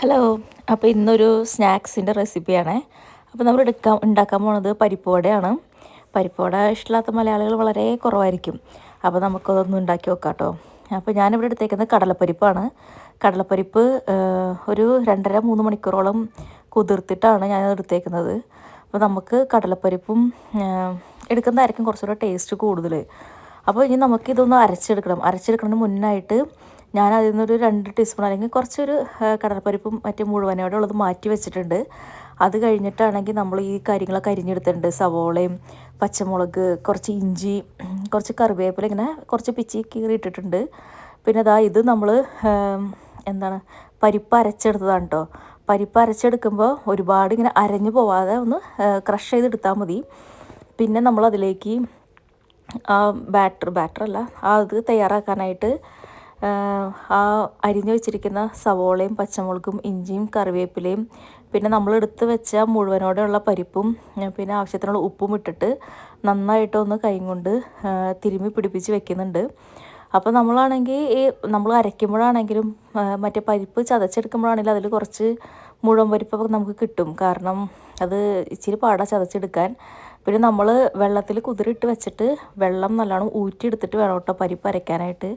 Hello അപ്പോൾ ഇന്നൊരു സ്നാക്സിന്റെ റെസിപ്പിയാണ്. അപ്പോൾ നമ്മൾ എടുക്കാൻ ഉണ്ടാക്കാൻ പോണത് പരിപ്പോടയാണ് പരിപ്പോട ഇഷ്ടമില്ലാത്ത മലയാളികൾ വളരെ കുറവായിരിക്കും. അപ്പോൾ നമുക്കതൊന്നും ഉണ്ടാക്കി നോക്കാം കേട്ടോ. അപ്പോൾ ഞാനിവിടെ എടുത്തേക്കുന്നത് കടലപ്പരിപ്പാണ്. കടലപ്പരിപ്പ് ഒരു രണ്ടര മൂന്ന് മണിക്കൂറോളം കുതിർത്തിട്ടാണ് ഞാൻ എടുത്തേക്കുന്നത്. അപ്പോൾ നമുക്ക് കടലപ്പരിപ്പും എടുക്കുന്നതായിരിക്കും കുറച്ചുകൂടെ ടേസ്റ്റ് കൂടുതൽ. അപ്പോൾ ഇനി നമുക്കിതൊന്ന് അരച്ചെടുക്കണം. അരച്ചെടുക്കുന്നതിന് മുന്നായിട്ട് ഞാൻ അതിൽ നിന്നൊരു രണ്ട് ടീസ്പൂൺ അല്ലെങ്കിൽ കുറച്ചൊരു കടലപ്പരിപ്പും മറ്റേ മുഴുവനോടെ ഉള്ളത് മാറ്റി വെച്ചിട്ടുണ്ട്. അത് കഴിഞ്ഞിട്ടാണെങ്കിൽ നമ്മൾ ഈ കാര്യങ്ങളൊക്കെ അരിഞ്ഞെടുത്തിട്ടുണ്ട്. സവോളയും പച്ചമുളക് കുറച്ച് ഇഞ്ചി കുറച്ച് കറിവേപ്പില ഇങ്ങനെ കുറച്ച് പിച്ചി കീറിയിട്ടിട്ടുണ്ട് പിന്നെ അതാ ഇത് നമ്മൾ എന്താണ് പരിപ്പ് അരച്ചെടുത്തതാണ് കേട്ടോ പരിപ്പ് അരച്ചെടുക്കുമ്പോൾ ഒരുപാട് ഇങ്ങനെ അരഞ്ഞു പോവാതെ ഒന്ന് ക്രഷ് ചെയ്തെടുത്താൽ മതി. പിന്നെ നമ്മൾ അതിലേക്ക് ബാറ്റർ ബാറ്റർ അല്ല അത് തയ്യാറാക്കാനായിട്ട് ആ അരിഞ്ഞു വെച്ചിരിക്കുന്ന സവോളയും പച്ചമുളകും ഇഞ്ചിയും കറിവേപ്പിലയും പിന്നെ നമ്മൾ എടുത്ത് വെച്ച മുഴുവനോടെയുള്ള പരിപ്പും പിന്നെ ആവശ്യത്തിനുള്ള ഉപ്പും ഇട്ടിട്ട് നന്നായിട്ടൊന്ന് കൈ കൊണ്ട് തിരുമ്മി പിടിപ്പിച്ച് വെക്കുന്നുണ്ട്. അപ്പോൾ നമ്മളാണെങ്കിൽ ഈ നമ്മൾ അരയ്ക്കുമ്പോഴാണെങ്കിലും മറ്റേ പരിപ്പ് ചതച്ചെടുക്കുമ്പോഴാണെങ്കിലും അതിൽ കുറച്ച് മുഴുവൻ പരിപ്പൊക്കെ നമുക്ക് കിട്ടും. കാരണം അത് ഇച്ചിരി പാടാ ചതച്ചെടുക്കാൻ. പിന്നെ നമ്മൾ വെള്ളത്തിൽ കുതിരിട്ട് വെച്ചിട്ട് വെള്ളം നല്ലോണം ഊറ്റിയെടുത്തിട്ട് വേണം കേട്ടോ പരിപ്പ് അരയ്ക്കാനായിട്ട്.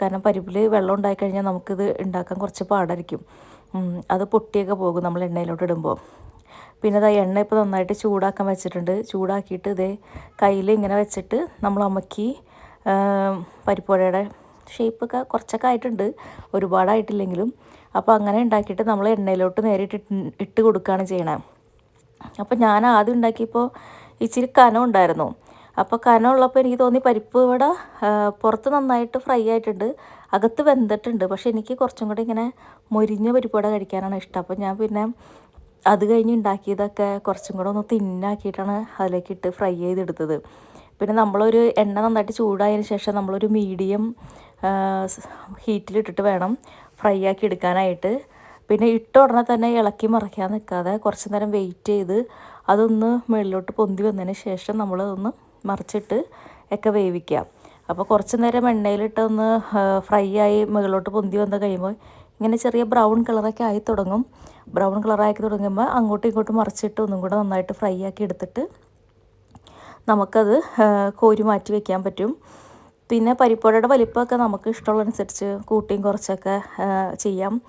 കാരണം പരിപ്പിൽ വെള്ളം ഉണ്ടായിക്കഴിഞ്ഞാൽ നമുക്കിത് ഉണ്ടാക്കാൻ കുറച്ച് പാടായിരിക്കും. അത് പൊട്ടിയൊക്കെ പോകും നമ്മൾ എണ്ണയിലോട്ട് ഇടുമ്പോൾ. പിന്നെ ഇതാ എണ്ണ ഇപ്പോൾ നന്നായിട്ട് ചൂടാക്കാൻ വെച്ചിട്ടുണ്ട്. ചൂടാക്കിയിട്ട് ഇതേ കയ്യിൽ ഇങ്ങനെ വെച്ചിട്ട് നമ്മൾ അമക്കി പരിപ്പുവടയുടെ ഷേപ്പൊക്കെ കുറച്ചൊക്കെ ആയിട്ടുണ്ട്. ഒരുപാടായിട്ടില്ലെങ്കിലും. അപ്പോൾ അങ്ങനെ ഉണ്ടാക്കിയിട്ട് നമ്മൾ എണ്ണയിലോട്ട് നേരിട്ട് ഇട്ട് കൊടുക്കുകയാണ് ചെയ്യണേ. അപ്പോൾ ഞാൻ ആദ്യം ഉണ്ടാക്കിയപ്പോൾ ഇച്ചിരി കനം ഉണ്ടായിരുന്നു. അപ്പോൾ കനമുള്ളപ്പോൾ എനിക്ക് തോന്നി പരിപ്പ് ഇവിടെ പുറത്ത് നന്നായിട്ട് ഫ്രൈ ആയിട്ടുണ്ട്. അകത്ത് വെന്തിട്ടുണ്ട്. പക്ഷേ എനിക്ക് കുറച്ചും കൂടി ഇങ്ങനെ മൊരിഞ്ഞ പരിപ്പ് കഴിക്കാനാണ് ഇഷ്ടം. അപ്പോൾ ഞാൻ പിന്നെ അത് കഴിഞ്ഞ് ഉണ്ടാക്കിയതൊക്കെ കുറച്ചും കൂടെ ഒന്ന് തിന്നാക്കിയിട്ടാണ് അതിലേക്ക് ഇട്ട് ഫ്രൈ ചെയ്തെടുത്തത്. പിന്നെ നമ്മളൊരു എണ്ണ നന്നായിട്ട് ചൂടായതിന് ശേഷം നമ്മളൊരു മീഡിയം ഹീറ്റിലിട്ടിട്ട് വേണം ഫ്രൈ ആക്കി എടുക്കാനായിട്ട്. പിന്നെ ഇട്ട ഉടനെ തന്നെ ഇളക്കി മറിക്കാൻ നിൽക്കാതെ കുറച്ച് നേരം വെയിറ്റ് ചെയ്ത് അതൊന്ന് മുകളിലോട്ട് പൊന്തി വന്നതിന് ശേഷം നമ്മളതൊന്ന് മറിച്ചിട്ട് ഒക്കെ വേവിക്കാം. അപ്പോൾ കുറച്ച് നേരം എണ്ണയിലിട്ടൊന്ന് ഫ്രൈ ആയി മുകളിലോട്ട് പൊന്തി വന്ന് കഴിയുമ്പോൾ ഇങ്ങനെ ചെറിയ ബ്രൗൺ കളറൊക്കെ ആയി തുടങ്ങും. ബ്രൗൺ കളറാക്കി തുടങ്ങുമ്പോൾ അങ്ങോട്ടും ഇങ്ങോട്ടും മറിച്ചിട്ട് ഒന്നും കൂടെ നന്നായിട്ട് ഫ്രൈ ആക്കി എടുത്തിട്ട് നമുക്കത് കോരി മാറ്റി വയ്ക്കാൻ പറ്റും. പിന്നെ പരിപ്പുവടയുടെ വലിപ്പമൊക്കെ നമുക്ക് ഇഷ്ടമുള്ളതനുസരിച്ച് കൂട്ടിയും കുറച്ചൊക്കെ ചെയ്യാം.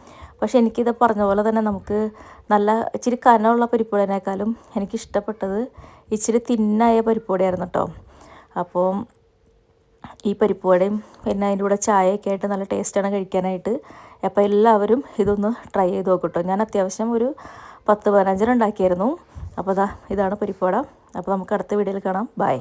പക്ഷേ എനിക്കിത് പറഞ്ഞ പോലെ തന്നെ നമുക്ക് നല്ല ഇച്ചിരി കനമുള്ള പരിപ്പുവടേനേക്കാളും എനിക്കിഷ്ടപ്പെട്ടത് ഇച്ചിരി തിന്നായ പരിപ്പുവടയായിരുന്നു കേട്ടോ. അപ്പോൾ ഈ പരിപ്പുവടയും പിന്നെ അതിന്റെ കൂടെ ചായയൊക്കെ ആയിട്ട് നല്ല ടേസ്റ്റാണ് കഴിക്കാനായിട്ട്. അപ്പോൾ എല്ലാവരും ഇതൊന്ന് ട്രൈ ചെയ്ത് നോക്കട്ടോ ഞാൻ അത്യാവശ്യം ഒരു പത്ത് പതിനഞ്ചിന് ഉണ്ടാക്കിയായിരുന്നു. അപ്പോൾ ഇതാ ഇതാണ് പരിപ്പുവട അപ്പോൾ നമുക്ക് അടുത്ത വീഡിയോയിൽ കാണാം. ബൈ